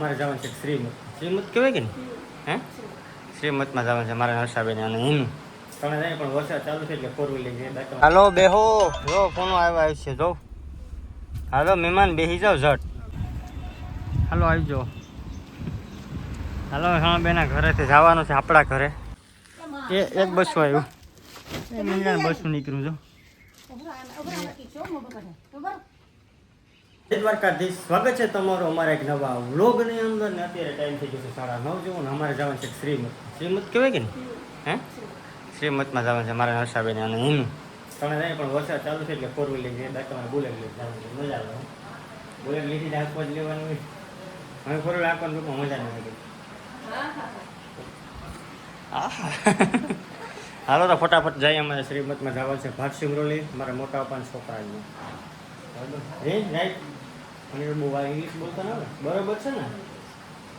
અમારે જવાનું છે શ્રીમત. શ્રીમત કહેવાય કે ને હે? શ્રીમતમાં જવાનું છે મારા નરસાબેન અને એનું. તમે નહીં પણ વરસાદ ચાલુ છે એટલે ફોર વ્હીલર હાલો બેહો. જો કોનો આવ્યો છે જો. હાલો મહેમાન બેસી જાઓ ઝટ. હાલો આવી જાઓ હાલો હા બેના ઘરેથી જવાનું છે આપણા ઘરે. એ એક બસો આવ્યું. એ મિલાન બસું નીકળ્યું જો. દ્વારકાધીશ, સ્વાગત છે તમારું અમારા એક નવા વ્લોગની અંદર. ને અત્યારે ટાઈમ થઈ ગયો છે સાડા નવ જેવું ને અમારે જવાનું છે શ્રીમત. શ્રીમત કહેવાય કે ને હે? શ્રીમતમાં જવાનું છે મારા નરસાબેન અને હું તમે જાય પણ વરસાદ ચાલુ છે એટલે ફોર વ્હીલર છે, બાકી તમારે બુલેટ લઈ જવાનું છે. મજા આવે બુલેટ લીધી આખો જ લેવાનું હોય. હવે ફોર વ્હીલર આખો લોકો મજા નહીં નથી હાલો તો ફટાફટ જઈએ અમારે શ્રીમતમાં જવાનું છે. ભાત સિમરોલી મારા મોટા પણ છોકરાને. બરાબર હે રાઈટ મને બહુ વાર ઇંગ્લિશ બોલતા ના બરાબર છે ને?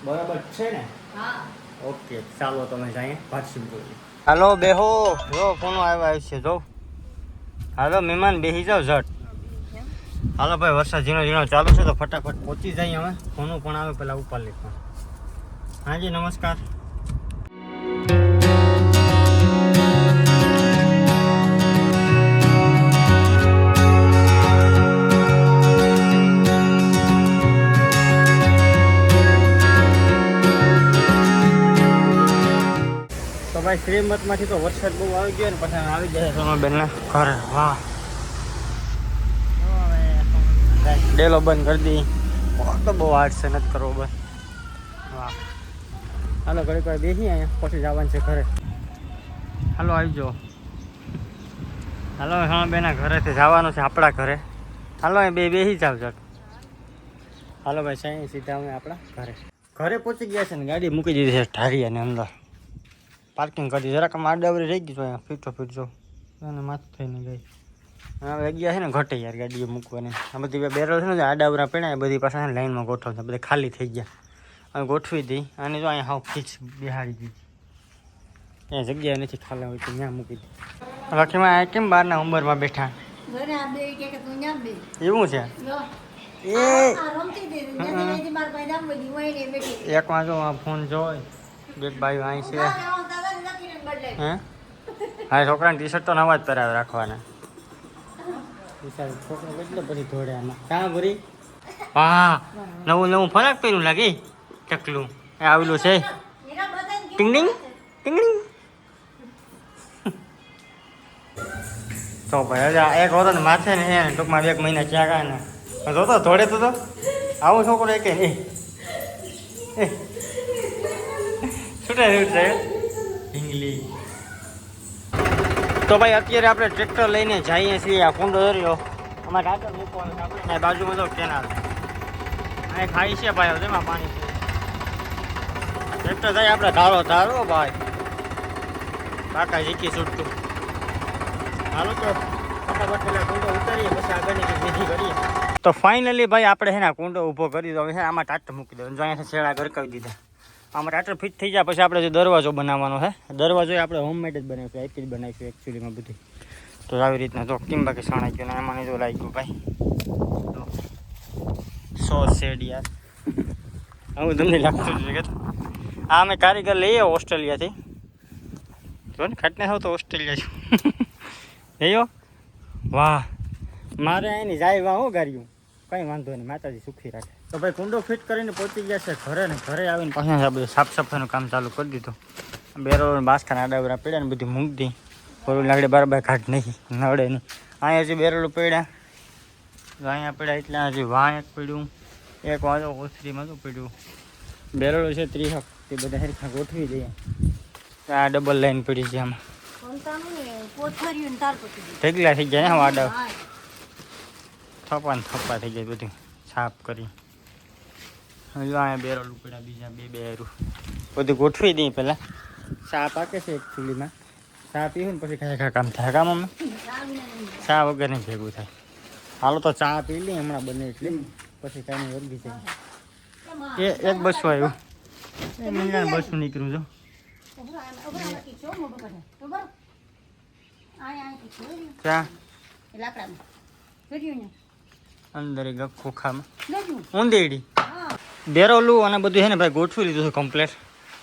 બરાબર છે ને? ઓકે ચાલો તમે જઈએ ભાત સિમરોલી હાલો બેહો. જો કોનો આવ્યો છે જો. હાલો મહેમાન બેસી જાઓ ઝટ. હાલો ભાઈ વરસાદ ઝીણો ઝીણો ચાલુ છે તો ફટાફટ પહોંચી જઈએ અમે. ફોનું પણ આવે પેલા ઉપર લીધું હાજી નમસ્કાર. શ્રીમતમાંથી તો વરસાદ બહુ આવી ગયો ને, પછી આવી જાય સોમાબેનના ઘરે. વાહ. ડેલો બંધ કરી દી. તો બહુ હાર્ડ છે, નથી કરવો બસ વાહ. હાલો, ઘડીક વાર બેસી અહીંયા, પછી જવાનું છે ઘરે. હાલો આવી જાઓ હાલો હા બેના ઘરેથી જવાનું છે, આપણા ઘરે. હાલો, અહીં બે બેસી જાવ, જટ. હાલો, ભાઈ, સાંઈ સીધા અમે આપણા ઘરે. ઘરે પહોંચી ગયા છે ને, ગાડી મૂકી દીધી છે ઢારિયાની અંદર. પાર્કિંગ કરી જરાક આમ આડાવરી રહી ગયું અહીંયા ફીટો ફીટ જો. અને માથું થઈને ગઈ. હવે ગયા છે ને ઘટે યાર ગાડીઓ મૂકવાની. આ બધી બેરલ છે ને આડાવરા પડ્યા એ બધી પાસે લાઈનમાં ગોઠવતા બધા ખાલી થઈ ગયા. હવે ગોઠવી દઈ અને જો અહીંયા હાવ ફિક્સ બિહારી દીધી. ત્યાં જગ્યા નથી ખાલી હોય તો ત્યાં મૂકી દીધી આ કેમ બહારના ઉંમરમાં બેઠા? એવું છે? એ એક આ ફોન જોઈ બે ભાઈ અહીં છે ના, ના, દાદા ને લખીને બદલાય. હે? હા છોકરાને ટી શર્ટ તો નવા જ પહેરાવે રાખવાના. છોકરો કેટલો પછી ધોડે આમાં. કાં ભરી? હા નવું નવું ફરક પહેર્યું લાગે. ચકલું. એ આવેલું છે. એના બધાને કીધું ટિંગ ટિંગ ટિંગ ટિંગ. તો ભાઈ હજી એક ને માથે ને એને ટૂંકમાં એક મહિના ક્યાં કાંઈ ને. જોતો ધોડે તો તો. આવો છોકરો એક નહીં છૂટે છૂટે ઢીંગલી. તો ભાઈ, અત્યારે આપણે ટ્રેક્ટર લઈને જઈએ છીએ આ કુંડો દર્યો. અમારે આગળ મૂકવાનું આપણે. બાજુમાં તો કેનાલ અહીં ખાઈ છે ભાઈ, હવે તેમાં પાણી ટ્રેક્ટર થાય આપણે ધારો ધારો ભાઈ. કાકા જીકી છૂટતું. હાલો તો ફટાફટ પેલા કુંડો ઉતારીએ કરીએ. તો ફાઇનલી ભાઈ, આપણે છે ને કુંડો ઊભો કરી દો. હવે આમાં ટાટ મૂકી દો. જો અહીંયા છેડા ગરકાવી દીધા. આમાં ટાટર ફિટ થઈ જાય, પછી આપણે જે દરવાજો બનાવવાનો છે. દરવાજો આપણે હોમમેડ જ બનાવીશું એક જ બનાવીશું એકચ્યુઅલીમાં બધી. તો આવી રીતના તો કેમ બાકી સણાઈ ગયો એમાં જો લાગી ગયું ભાઈ સો શેડ યાર આવું તમને લાગતું છે કે? આ અમે કારીગર લઈએ ઓસ્ટ્રેલિયાથી. જો ને, ખાટને થાવ તો ઓસ્ટ્રેલિયા છું. લઈયો વાહ. મારે એની જાય વાહ હો ગાર્યું કંઈ વાંધો નહીં માતાજી સુખી રાખે. તો ભાઈ કુંડો ફિટ કરીને પહોંચી ગયા છે ઘરે ને ઘરે આવીને પાછા બધું સાફ સફાઈનું કામ ચાલુ કરી દીધું. બેરો બાસખાના આડાવડા પડ્યા ને બધી મૂકી દી થોડું લાગડે બરાબર ઘાટ નહીં નડે નહીં. અહીંયા હજી બેરલું પડ્યા અહીંયા પડ્યા એટલે હજી વાં એક પડ્યું એક વાંધો ઓછરીમાં તો પડ્યું. બેરલું છે ત્રીસ તે બધા હરખા ગોઠવી દઈએ. આ ડબલ લાઈન પડી છે આમાં. ઢગલા થઈ ગયા ને વાડા. થપ્પા ને થપ્પા થઈ જાય બધું છાપ કરી. હજુ અહીંયા બેરોલ ઉપડ્યા, બીજા બે બેરું બધું ગોઠવી દઈએ પહેલાં. ચા પાકે છે એક ચા પીવું ને પછી ખાય ખા કામ થાય. અમે? ચા વગર ભેગું થાય. હાલો તો ચા પી લઈએ હમણાં બને એટલે. પછી કાંઈ વર્ગી એ એક બસો આવ્યું. એ મિલિયન બસો નીકળ્યું છું ઉભરા અંદર એક ખોખામાં. ઊંધેડી. બેરોલું અને બધું છે ને ભાઈ ગોઠવી લીધું છે કમ્પ્લેટ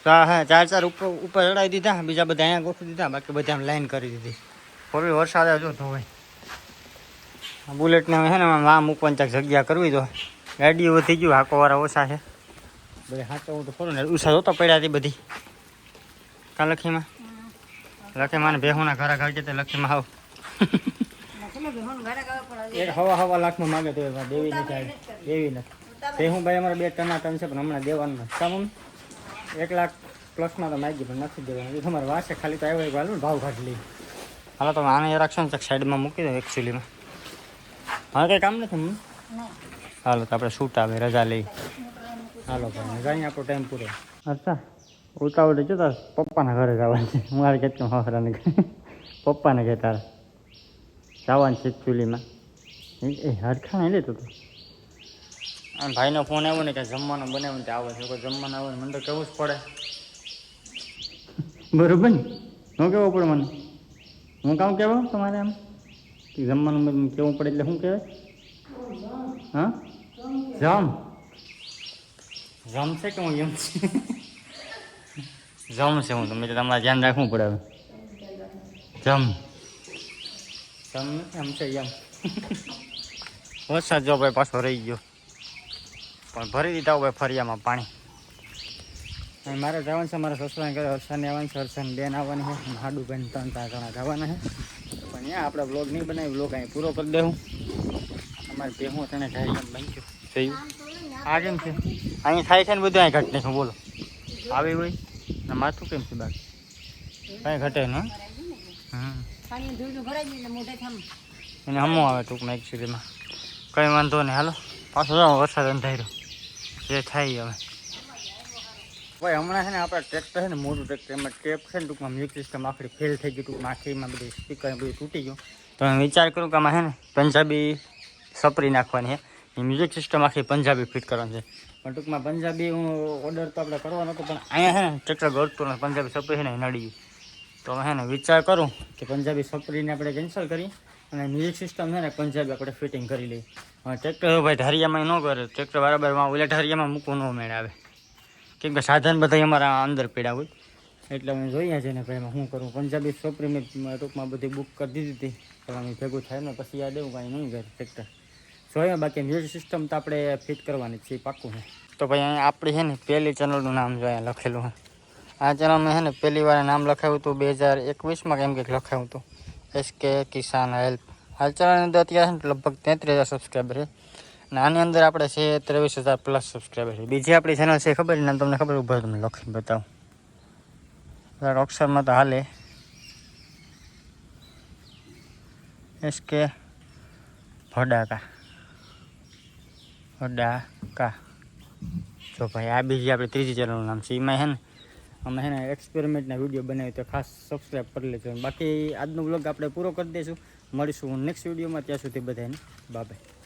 હા હા ચાર ચાર ઉપર ઉપર ચડાવી દીધા બીજા બધા અહીંયા ગોઠવી દીધા બાકી બધા આમ લાઈન કરી દીધી. ફોરવી વરસાદ આવ્યો તો ભાઈ. બુલેટને છે ને આ મૂકવાની ચાક જગ્યા કરવી તો. ગાડીઓ વધી ગયું હાકોવાળા ઓછા છે. બધા હાચો હું તો ખરું ને ઉષા જોતો પડ્યા હતી બધી. કા લખીમાં? લખીમાં ને ભેહુના ઘરા ઘર કે લખીમાં આવ. એક હવા હવા લાખમાં માગે તો દેવી નથી આવી દેવી નથી. ભેહું ભાઈ અમારા બે ટના ટન છે પણ હમણાં દેવાનું નથી. કામ એક લાખ પ્લસમાં તો માગી પણ નથી દેવાનું. એ તમારે વાસે ખાલી તો આવ્યો એક વાલું ભાવ કાઢી લઈ. હાલો તમે આને રાખશો ને સાઈડમાં મૂકી દો એકચ્યુઅલીમાં હા કંઈ કામ નથી? હાલો તો આપણે શૂટ આવે રજા લઈ. હાલો ભાઈ જાય આપણો ટાઈમ પૂરો. અચ્છા ઉતાવળ જો તાર પપ્પાના ઘરે જવાનું છે. મારે કેટલું હસરાને પપ્પાને કહે તારે. જવાનું છે ચૂલીમાં. એ- હરખા નહીં લેતો તું. અને ભાઈનો ફોન આવ્યો ને કે જમવાનું બનાવ્યું ને આવે છે. જમવાનું આવે મને તો કહેવું જ પડે. બરોબર ને? હું કેવું પડે મને. હું કામ કહેવા તમારે આમ જમવાનું બધું કેવું પડે એટલે શું કહેવાય? હા? જમ. જમ છે કે હું એમ છે? જમ છે હું. તમે તમારે ધ્યાન રાખવું પડે હવે. જમ. નથી છે એમ. વરસાદ જો ભાઈ પાછો રહી ગયો. પણ ભરી દીધા હોય ફરિયામાં પાણી. મારે જવાનું છે મારા સસરાને ઘરે હર્ષાને આવવાનું છે હર્ષાને બેન આવવાની છે હાડુ બેન ત્રણ ત્રણ જણા જવાના છે. પણ ત્યાં આપણે બ્લોગ નહીં બનાવી બ્લોગ અહીં પૂરો કરી દેવું. અમારે ભેહું તેને ઘરે બની ગયું. ને, આ કેમ છે? અહીં થાય છે ને બધું અહીં ઘટને શું બોલો. આવી હોય? ને માથું કેમ છે બાકી? કાંઈ ઘટે ને? ભરાઈ ને એને હમો આવે ટૂંકમાં એકચ્યુઅલીમાં કંઈ વાંધો નહીં હાલો. પાછો જાઓ વરસાદ અંધાર્યો. જે થાય હવે. ભાઈ હમણાં છે ને આપણે ટ્રેક્ટર છે ને મોટું ટ્રેક્ટર એમાં ટેપ છે ને ટૂંકમાં મ્યુઝિક સિસ્ટમ આખરી ફેલ થઈ ગયું ટૂંકમાં. આખીમાં બધું સ્પીકર બધું તૂટી ગયું. તો હું વિચાર કરું કે આમાં છે ને પંજાબી સપરી નાખવાની છે. એ મ્યુઝિક સિસ્ટમ આખી પંજાબી ફિટ કરવાની છે. પણ ટૂંકમાં પંજાબી હું ઓર્ડર તો આપણે કરવાનો હતો પણ અહીંયા છે ને ટ્રેક્ટર ગળતું નથી. પંજાબી સપરી છે ને નડી ગયું. તો હે ને વિચાર કરું કે પંજાબી છોકરીને આપણે કેન્સલ કરી અને મ્યુઝિક સિસ્ટમ છે ને પંજાબી આપણે ફિટિંગ કરી લઈએ. હવે ટ્રેક્ટર ભાઈ ઢારિયામાં ન કરે. ટ્રેક્ટર બરાબર ઓલા ઢારિયામાં મૂકવું ન મેળ આવે કેમ કે સાધન બધા અમારા અંદર પડ્યા હોય. એટલે અમે જોઈએ છે ને ભાઈ શું કરું પંજાબી છોકરી મેં ટૂંકમાં બધી બુક કરી દીધી હતી. પણ અમે ભેગું થાય ને પછી યાદ એવું કાંઈ નહીં કરે ટ્રેક્ટર જોઈએ, બાકી મ્યુઝિક સિસ્ટમ તો આપણે ફિટ કરવાની છે પાક્કું છે તો ભાઈ અહીંયા આપણી છે ને પહેલી ચેનલનું નામ જો અહીંયા લખેલું છે આ ચેનલમાં છે ને પહેલી વાર નામ લખાવ્યું હતું, બે હજાર એકવીસમાં કેમ કંઈક લખાવ્યું હતું. એસ કે કિસાન હેલ્પ હાલ ચેનલની અંદર અત્યારે છે ને લગભગ તેત્રીસ હજાર સબસ્ક્રાઈબર છે. અને આની અંદર આપણે છે ત્રેવીસ હજાર પ્લસ સબસ્ક્રાઈબર છે. બીજી આપણી ચેનલ છે, ખબર ને તમને ખબર ઊભા તમને લખીને બતાવું. જરાક અક્ષરમાં તો હાલે. એસ કે ભડાકા. ભડાકા. જો ભાઈ, આ બીજી આપણી ત્રીજી ચેનલનું નામ છે. એમાં છે ને અમે એના એક્સપેરિમેન્ટના વીડિયો બનાવી તો ખાસ સબસ્ક્રાઈબ કરી લેજો. બાકી આજનો બ્લોગ આપણે પૂરો કરી દઈશું. મળીશું નેક્સ્ટ વિડીયોમાં ત્યાં સુધી બધાને બાય